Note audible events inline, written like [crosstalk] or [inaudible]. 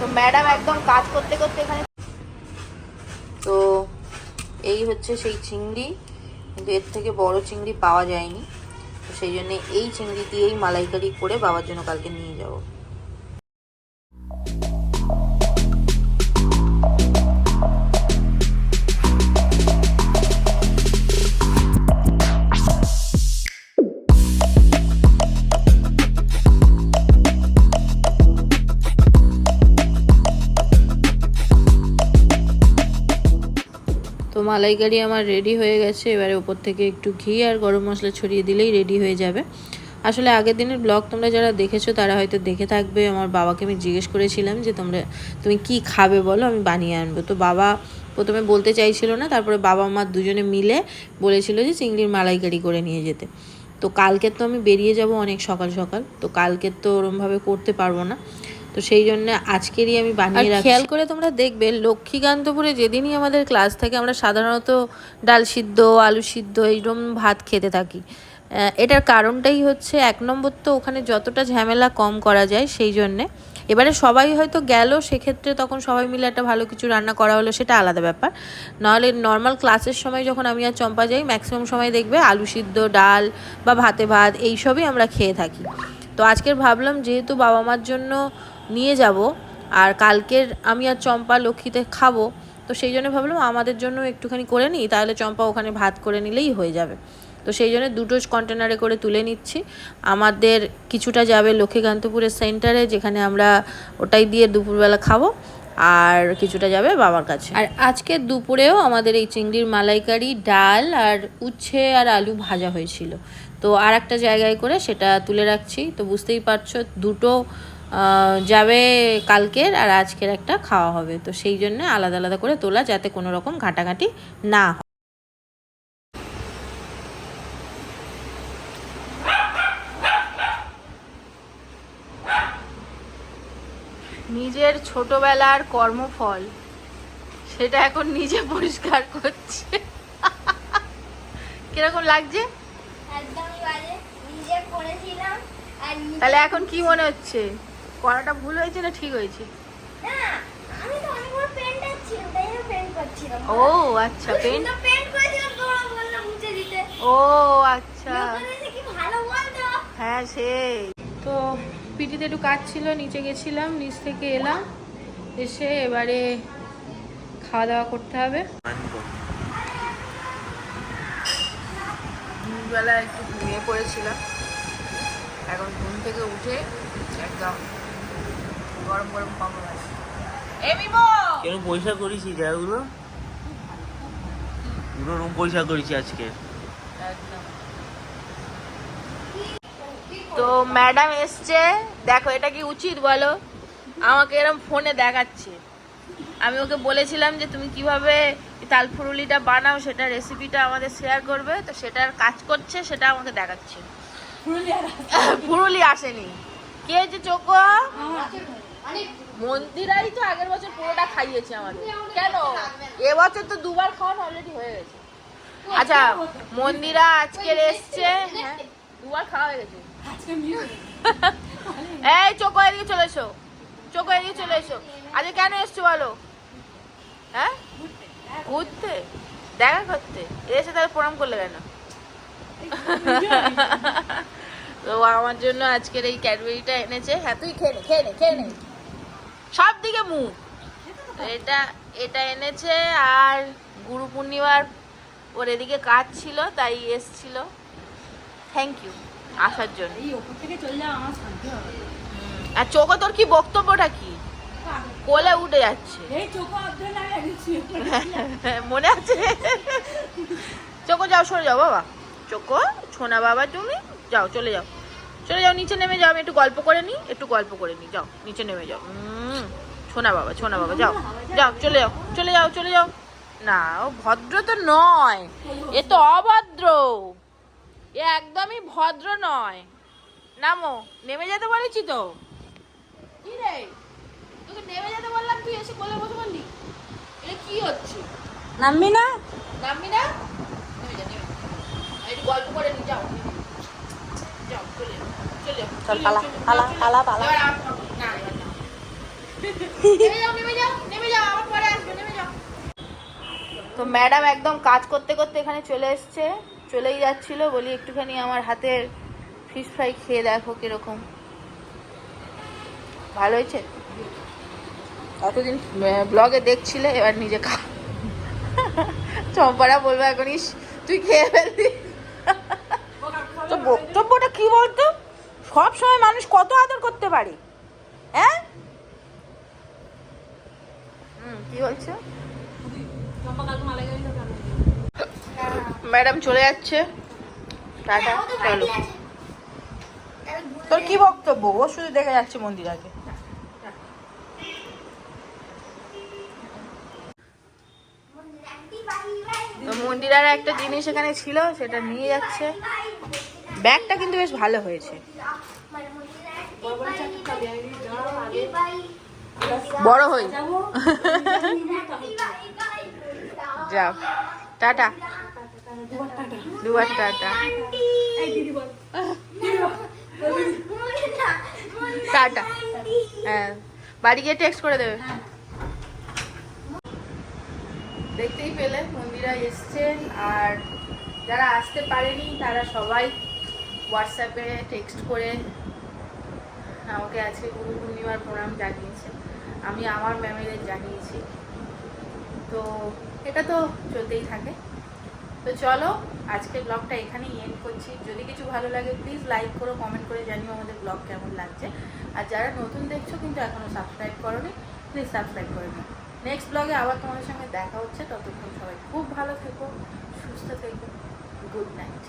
তো ম্যাডাম একদম কাজ করতে করতে এখানে তো এই হচ্ছে সেই চিংড়ি। কিন্তু এর থেকে বড় চিংড়ি পাওয়া যায়নি। তো সেই জন্য এই চিংড়ি দিয়েই মালাইকারি করে বাবার জন্য কালকে নিয়ে যাব। মালাইকারি আমার রেডি হয়ে গেছে। এবারে ওপর থেকে একটু ঘি আর গরম মশলা ছড়িয়ে দিলেই রেডি হয়ে যাবে। আসলে আগের দিনের ব্লগ তোমরা যারা দেখেছ, তারা হয়তো দেখে থাকবে। আমার বাবাকে আমি জিজ্ঞেস করেছিলাম যে, তোমরা, তুমি কি খাবে বলো? আমি বানিয়ে আনব। তো বাবা প্রথমে বলতে চাইছিল না, তারপরে বাবা মা দুজনে মিলে বলেছিল যে, চিংড়ির মালাইকারি করে নিয়ে যেতে। তো কালকে তো আমি বেরিয়ে যাব অনেক সকাল সকাল। তো কালকে তো ওরমভাবে করতে পারব না। তো সেই জন্য আজকেরই আমি বানিয়ে রাখছি। খেয়াল করে তোমরা দেখবে লক্ষ্মীকান্তপুরে যেদিনই আমাদের ক্লাস থাকে আমরা সাধারণত ডাল সিদ্ধ আলু সিদ্ধ এইরকম ভাত খেতে থাকি। এটার কারণটাই হচ্ছে এক নম্বর তো ওখানে যতটা ঝামেলা কম করা যায় সেই জন্যে। এবারে সবাই হয়তো গেল সেক্ষেত্রে তখন সবাই মিলে একটা ভালো কিছু রান্না করা হলো সেটা আলাদা ব্যাপার। নাহলে নর্মাল ক্লাসের সময় যখন আমি আর চম্পা যাই ম্যাক্সিমাম সময় দেখবে আলু সিদ্ধ ডাল বা ভাতে ভাত এইসবই আমরা খেয়ে থাকি। তো আজকের ভাবলাম যেহেতু বাবা মার জন্য নিয়ে যাব, আর কালকের আমি আর চম্পা লক্ষ্মীতে খাব, তো সেই জন্য ভাবলাম আমাদের জন্য একটুখানি করে নিই, তাহলে চম্পা ওখানে ভাত করে নিলেই হয়ে যাবে। তো সেই জন্য দুটো কন্টেনারে করে তুলে নিচ্ছি। আমাদের কিছুটা যাবে লক্ষ্মীকান্তপুরের সেন্টারে যেখানে আমরা ওটাই দিয়ে দুপুরবেলা খাব, আর কিছুটা যাবে বাবার কাছে। আর আজকে দুপুরেও আমাদের এই চিংড়ির মালাইকারি, ডাল আর উচ্ছে আর আলু ভাজা হয়েছিল। তো আর একটা জায়গায় করে সেটা তুলে রাখছি। তো বুঝতেই পারছ, দুটো যাবে কালকের আর আজকের একটা খাওয়া হবে। তো সেই জন্য আলাদা আলাদা করে তোলা যাতে কোনো রকম ঘাটাঘাটি না হয়। নিজের ছোটবেলার কর্মফল সেটা এখন নিজে পরিষ্কার করছে। [laughs] কীরকম লাগছে? একদমই বাজে। নিজে করেছিলাম আর নিজে- তাহলে এখন কি মনে হচ্ছে? করাটা ভুল হয়েছে না ঠিক হয়েছে? ও আচ্ছা পেন পেন্ট ও আচ্ছা। হ্যাঁ সেই। তো পিটিতে একটু কাজ ছিল নিচে গেছিলাম নিচ থেকে এলাম। এসে এবারে খাওয়া দাওয়া করতে হবে। দুপুরবেলা একটু ঘুমিয়ে পড়েছিলাম। এখন ঘুম থেকে উঠে একদম গরম গরম পাবো কেন পয়সা করেছি জায়গাগুলো? পুরো রুম পয়সা করেছি আজকে। তো ম্যাডাম এসছে। দেখো এটা কি উচিত বলো? আমাকে এরকম ফোনে দেখাচ্ছে। আমি ওকে বলেছিলাম যে তুমি কীভাবে তালফুরুলিটা বানাও সেটা রেসিপিটা আমাদের শেয়ার করবে। তো সেটার কাজ করছে সেটা আমাকে দেখাচ্ছে। পুরুলি আসেনি। কে যে চোখো? মন্দিরাই তো আগের বছর পুরোটা খাইয়েছে আমাদের। কেন? এবছর তো দুবার খাওয়ানো অলরেডি হয়ে গেছে। আচ্ছা মন্দিরা আজকের এসছে হ্যাঁ, দুবার খাওয়া হয়ে গেছে। [laughs] এই চোখো এদিকে চলে এসো। চোখো এদিকে চলে এসো। আজকে কেন এসছো বলো? হ্যাঁ? ঘুরতে। দেখা করতে? এসে তাহলে প্রণাম করলে কেন? [laughs] তো আমার জন্য আজকের এই ক্যাডবেরিটা এনেছে। হ্যাঁ তুই খেয়ে নে খেয়ে নে খেয়ে নে। সব দিকে মুখ। এটা এটা এনেছে আর গুরু পূর্ণিমার ওর এদিকে কাজ ছিল তাই এসছিল। থ্যাংক ইউ আসার জন্য। আর চোখে তোর কি বক্তব্যটা কি? কোলে উঠে যাচ্ছে। মনে আছে? চোখো যাও সরে যাও বাবা। চোখো ছোনা বাবা তুমি যাও চলে যাও। চলে যাও নিচে নেমে যাও আমি একটু গল্প করে নিই একটু গল্প করে নিই যাও নিচে নেমে যাও। ছোনা বাবা ছোনা বাবা যাও যাও চলে যাও চলে যাও চলে যাও। না ও ভদ্র তো নয় এ তো অভদ্র। এ একদমই ভদ্র নয়। নামো নেমে যেতে বলেছি তো। কি রে? তোকে নেমে যেতে বললাম তুই এসে কোলে বসে বললি এটা কি হচ্ছে? নামবি না? নামবি না? নেমে যা নেমে একটু গল্প করে নি যাও। যাও চলে চলে চল, পালা, পালা, পালা, পালা। এবার আপ- না, এবার না। তো ম্যাডাম একদম কাজ করতে করতে এখানে চলে এসছে। চলেই যাচ্ছিল, বলি একটুখানি আমার হাতের ফিশ ফ্রাই খেয়ে দেখো কীরকম। ভালো হয়েছে? এতদিন ব্লগে দেখছিলে, এবার নিজে খা। চম্পারা বলব এখন, ইস, তুই খেয়ে ফেলবি তো বক্তব্যটা কি বলতো? সব সময় মানুষ কত আদর করতে পারে হ্যাঁ? কি বলছো? ম্যাডাম চলে যাচ্ছে। টাটা চলো। তোর কি বক্তব্য? ও শুধু দেখে যাচ্ছে মন্দির আগে। মন্দির আন্টি বাই বাই তো মন্দিরার একটা জিনিস এখানে ছিল সেটা নিয়ে যাচ্ছে। ব্যাগটা কিন্তু বেশ ভালো হয়েছে। বড় হই। যাও টাটা। দুবার টাটা। টাটা। হ্যাঁ। বাড়ি গিয়ে টেক্সট করে দেবে। দেখতেই পেলে, মন্দিরা এসছে। আর যারা আসতে পারেনি, তারা সবাই হোয়াটসঅ্যাপে টেক্সট করে আমাকে আজকে গুরু পূর্ণিমার প্রণাম জানিয়েছে, আমি আমার ম্যামেদের জানিয়েছি। তো এটা তো চলতেই থাকে। তো চলো আজকের ব্লগটা এখানেই এন্ড করছি। যদি কিছু ভালো লাগে প্লিজ লাইক করো কমেন্ট করে জানিও আমাদের ব্লগ কেমন লাগছে। আর যারা নতুন দেখছ কিন্তু এখনও সাবস্ক্রাইব করোনি প্লিজ সাবস্ক্রাইব করে নিও। নেক্সট ব্লগে আবার তোমাদের সঙ্গে দেখা হচ্ছে। ততক্ষণ সবাই খুব ভালো থেকো, সুস্থ থেকো। Good night